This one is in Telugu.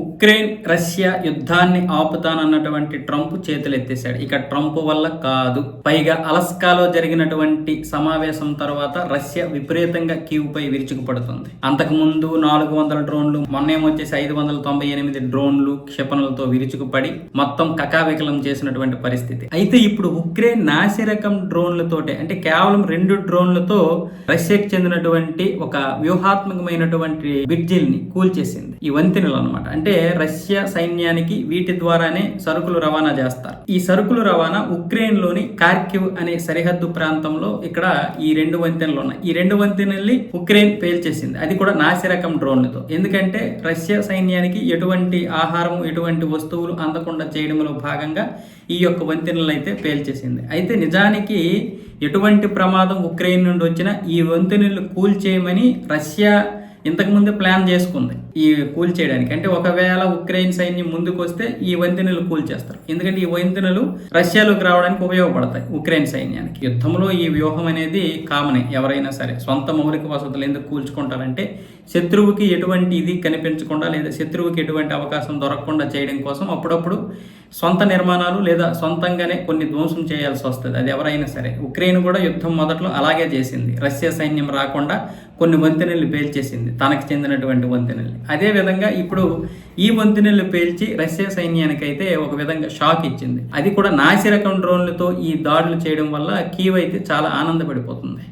ఉక్రెయిన్ రష్యా యుద్ధాన్ని ఆపుతానన్నటువంటి ట్రంప్ చేతులు ఎత్తేశాడు ఇక ట్రంప్ వల్ల కాదు. పైగా అలస్కాలో జరిగినటువంటి సమావేశం తర్వాత రష్యా విపరీతంగా క్యూ పై విరుచుకుపడుతుంది. అంతకు ముందు నాలుగు వందల డ్రోన్లు మొన్నేమొచ్చేసి ఐదు వందల తొంభై ఎనిమిది డ్రోన్లు క్షిపణులతో విరుచుకుపడి మొత్తం కకావికలం చేసినటువంటి పరిస్థితి. అయితే ఇప్పుడు ఉక్రెయిన్ నాసిరకం డ్రోన్లతోటే అంటే కేవలం రెండు డ్రోన్లతో రష్యాకి చెందినటువంటి ఒక వ్యూహాత్మకమైనటువంటి బ్రిడ్జిల్ని కూల్చేసింది. ఈ వంతెనలు అనమాట అంటే అంటే రష్యా సైన్యానికి వీటి ద్వారానే సరుకులు రవాణా చేస్తారు. ఈ సరుకులు రవాణా ఉక్రెయిన్లోని కార్కివ్ అనే సరిహద్దు ప్రాంతంలో ఇక్కడ ఈ రెండు వంతెనలు ఉన్నాయి. ఈ రెండు వంతెనల్ని ఉక్రెయిన్ పేల్చేసింది. అది కూడా నాసి రకం డ్రోన్లతో. ఎందుకంటే రష్యా సైన్యానికి ఎటువంటి ఆహారం ఎటువంటి వస్తువులు అందకుండా చేయడంలో భాగంగా ఈ యొక్క వంతెనలు అయితే పేల్చేసింది. అయితే నిజానికి ఎటువంటి ప్రమాదం ఉక్రెయిన్ నుండి వచ్చినా ఈ వంతెనలు కూల్చేయమని రష్యా ఇంతకుముందే ప్లాన్ చేసుకుంది ఈ కూల్ చేయడానికి. అంటే ఒకవేళ ఉక్రెయిన్ సైన్యం ముందుకు వస్తే ఈ వంతెనలు కూల్ చేస్తారు. ఎందుకంటే ఈ వంతెనలు రష్యాలోకి రావడానికి ఉపయోగపడతాయి ఉక్రెయిన్ సైన్యానికి. యుద్ధంలో ఈ వ్యూహం అనేది కామనే. ఎవరైనా సరే సొంత మౌలిక వసతులు ఎందుకు కూల్చుకుంటారంటే శత్రువుకి ఎటువంటి ఇది కనిపించకుండా లేదా శత్రువుకి ఎటువంటి అవకాశం దొరకకుండా చేయడం కోసం అప్పుడప్పుడు సొంత నిర్మాణాలు లేదా సొంతంగానే కొన్ని ధ్వంసం చేయాల్సి వస్తుంది. అది ఎవరైనా సరే. ఉక్రెయిన్ కూడా యుద్ధం మొదట్లో అలాగే చేసింది. రష్యా సైన్యం రాకుండా కొన్ని వంతెనలు పేల్చేసింది. తనకు చెందినటువంటి వంతెనల్ని. అదే విధంగా ఇప్పుడు ఈ వంతెనలు పేల్చి రష్యా సైన్యానికైతే ఒక విధంగా షాక్ ఇచ్చింది. అది కూడా నాసిరకం డ్రోన్లతో ఈ దాడులు చేయడం వల్ల కీవ్ అయితే చాలా ఆనందపడిపోతుంది.